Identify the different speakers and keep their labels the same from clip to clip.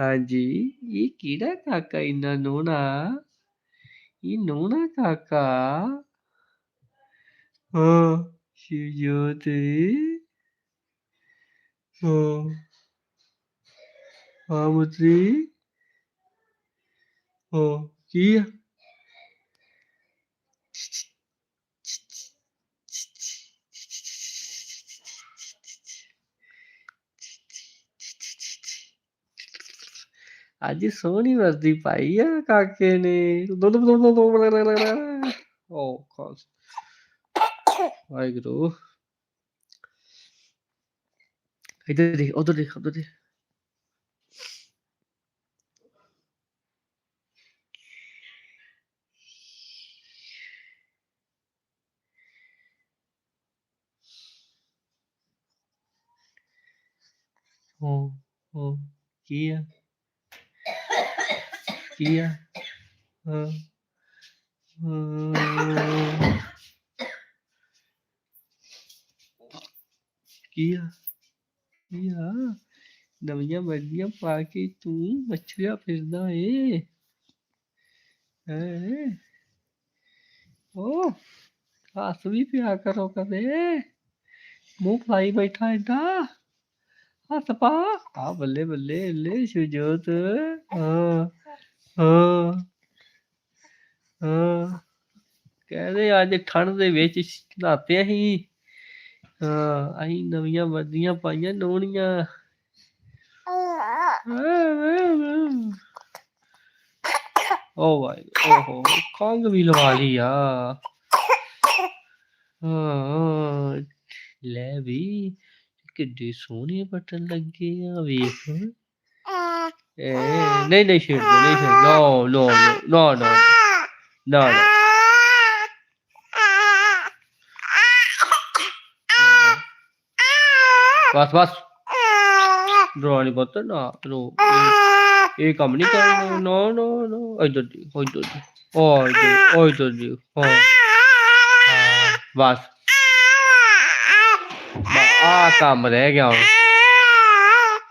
Speaker 1: ਹਾਂਜੀ ਇਹ ਕਿਹੜਾ ਕਾਕਾ ਇੰਨਾ ਨੋਣਾ ਇਹ ਨੋਣਾ ਕਾਕਾ ਹਾਂ ਸ਼ਿਵਜੋਤ ਹਾਂ ਹਾਂ ਮੁਤਰੀ ਹਾਂ ਕੀ ਆ Haji Sony Mas Dipa iya kakek nih oh kos. Ayo gitu Ayo deh oh deh oh deh Oh, oh, iya. ਹੋ ਕੀ ਆ ਕੀ ਆ ਕੀ ਆ ਨਵੀਆਂ ਵਰਦੀਆਂ ਪਾ ਕੇ ਤੂੰ ਮੱਛਰਿਆ ਫਿਰਦਾ ਏ। ਹੈ। ਓ, ਹੱਸ ਵੀ ਪਿਆ ਕਰੋ ਕਦੇ। ਮੂੰਹ ਫਲਾਈ ਬੈਠਾ ਏਦਾਂ। ਹੱਸ ਪਾ। ਆ ਬੱਲੇ ਬੱਲੇ, ਲੈ ਸ਼ੁਜੋਤ। ਹਾਂ। ਹਾਂ। ਹਾਂ। ਕਹਿੰਦੇ ਅੱਜ ਠੰਡ ਦੇ ਵਿੱਚ ਨਹਾਤੇ ਅਸੀਂ। ਹਾਂ, ਅਸੀਂ ਨਵੀਆਂ ਵਰਦੀਆਂ ਪਾਈਆਂ, ਨੋਣੀਆਂ। ਓ ਵਾਈ ਓਹੋ ਖੰਗ ਵੀ ਲਵਾ ਲਈ ਆ। ਹਾਂ। ਲੈ ਵੀ, ਕਿੱਡੀ ਸੋਹਣੇ ਬਟਨ ਲੱਗੇ ਆ, ਵੇਖ। ਏ ਨਹੀਂ ਨਹੀਂ ਛੇੜ ਦੋ ਨਹੀਂ ਛੇੜ ਨੋ ਨੋ ਨੋ ਨੋ ਨੋ ਬਸ ਬਸ ਡਰਾਣੀ ਪੁੱਤ ਨਾ ਰੋ ਇਹ- ਕੰਮ ਨਹੀਂ ਕਰਨਾ ਨੋ ਨੋ ਨੋ ਇਧਰ ਦੀ ਇਧਰ ਦੀ ਓ ਇਧਰ ਓ ਇਧਰ ਦੀ ਹਾਂ ਬਸ ਆ ਕੰਮ ਰਹਿ ਗਿਆ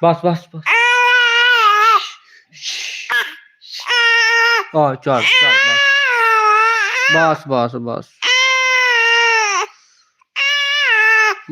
Speaker 1: ਬਸ ਬਸ ਬਸ ਆ ਚੱਲ ਚੱਲ ਬਸ ਬਸ ਬਸ ਬਸ